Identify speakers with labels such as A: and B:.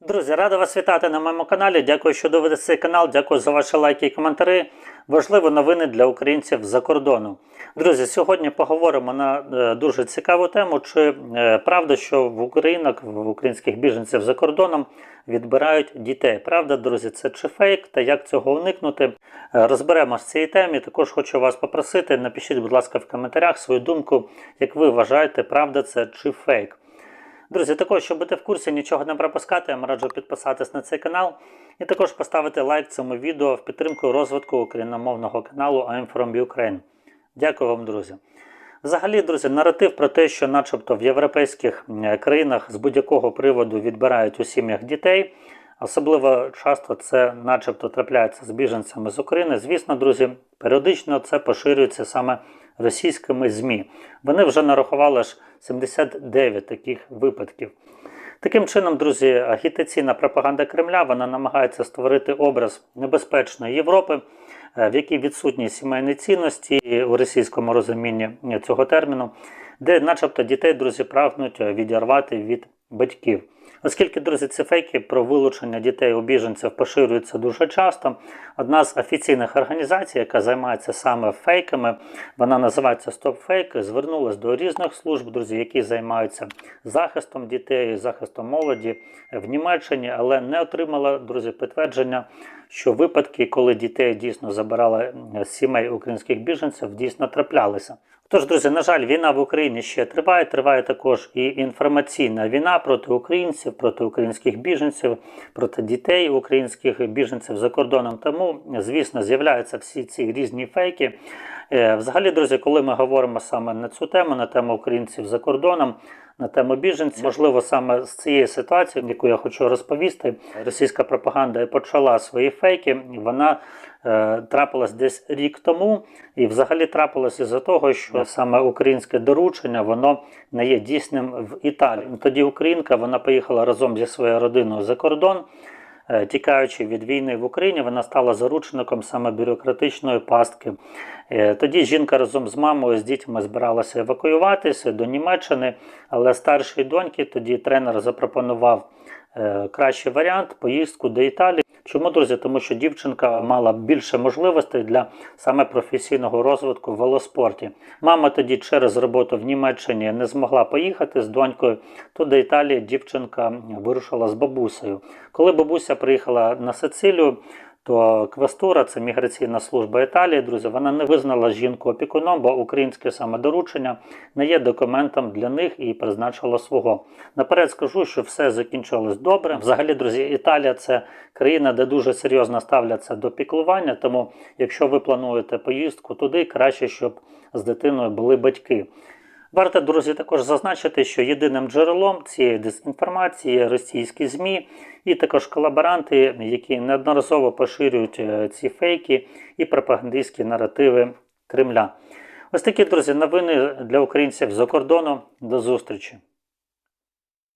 A: Друзі, рада вас вітати на моєму каналі. Дякую, що дивитесь цей канал. Дякую за ваші лайки і коментарі. Важливі новини для українців за кордону. Друзі, сьогодні поговоримо на е, дуже цікаву тему. Чи е, правда, що в Українок, в українських біженців за кордоном відбирають дітей? Правда, друзі, це чи фейк та як цього уникнути? Е, Розберемо з цієї темі. Також хочу вас попросити. Напишіть, будь ласка, в коментарях свою думку, як ви вважаєте, правда це чи фейк. Друзі, також, щоб бути в курсі, нічого не пропускати, я вам раджу підписатись на цей канал і також поставити лайк цьому відео в підтримку розвитку україномовного каналу I'm from Ukraine. Дякую вам, друзі. Взагалі, друзі, наратив про те, що начебто в європейських е, країнах з будь-якого приводу відбирають у сім'ях дітей. Особливо часто це начебто трапляється з біженцями з України. Звісно, друзі, періодично це поширюється саме російськими ЗМІ. Вони вже нарахували аж 79 таких випадків. Таким чином, друзі, агітаційна пропаганда Кремля вона намагається створити образ небезпечної Європи, е, в якій відсутні сімейні цінності у російському розумінні цього терміну, де, начебто, дітей, друзі, прагнуть відірвати від батьків. Оскільки, друзі, ці фейки про вилучення дітей у біженців поширюються дуже часто. Одна з офіційних організацій, яка займається саме фейками, вона називається StopFake, звернулася до різних служб, друзі, які займаються захистом дітей, захистом молоді в Німеччині, але не отримала, друзі, підтвердження, що випадки, коли дітей дійсно забирали з сімей українських біженців, дійсно траплялися. Тож, друзі, на жаль, війна в Україні ще триває. Триває також і інформаційна війна проти українців, проти українських біженців, проти дітей українських біженців за кордоном. Тому, звісно, з'являються всі ці різні фейки. Е, Взагалі, друзі, коли ми говоримо саме на цю тему, на тему українців за кордоном, на тему біженців, можливо, саме з цієї ситуації, яку я хочу розповісти, російська пропаганда і почала свої фейки. Вона е, трапилась десь рік тому, і взагалі трапилось із-за того, що саме українське доручення воно не є дійсним в Італії. Тоді Українка вона поїхала разом зі своєю родиною за кордон. Е, Тікаючи від війни в Україні, вона стала заручником саме бюрократичної пастки. Е, Тоді жінка разом з мамою з дітьми збиралася евакуюватися до Німеччини, але старшій доньки тоді тренер запропонував е, кращий варіант поїздку до Італії. Чому, друзі? Тому що дівчинка мала більше можливостей для саме професійного розвитку в велоспорті. Мама тоді через роботу в Німеччині не змогла поїхати з донькою, то до Італії дівчинка вирушила з бабусею. Коли бабуся приїхала на Сицилію, то Квестура, це міграційна служба Італії, друзі, вона не визнала жінку опікуном, бо українське саме доручення не є документом для них і призначила свого. Наперед скажу, що все закінчилось добре. Взагалі, друзі, Італія це країна, де дуже серйозно ставляться до піклування. Тому, якщо ви плануєте поїздку туди, краще, щоб з дитиною були батьки. Варто, друзі, також зазначити, що єдиним джерелом цієї дезінформації є російські ЗМІ і також колаборанти, які неодноразово поширюють е, ці фейки і пропагандистські наративи Кремля. Ось такі, друзі, новини для українців за кордону. До зустрічі!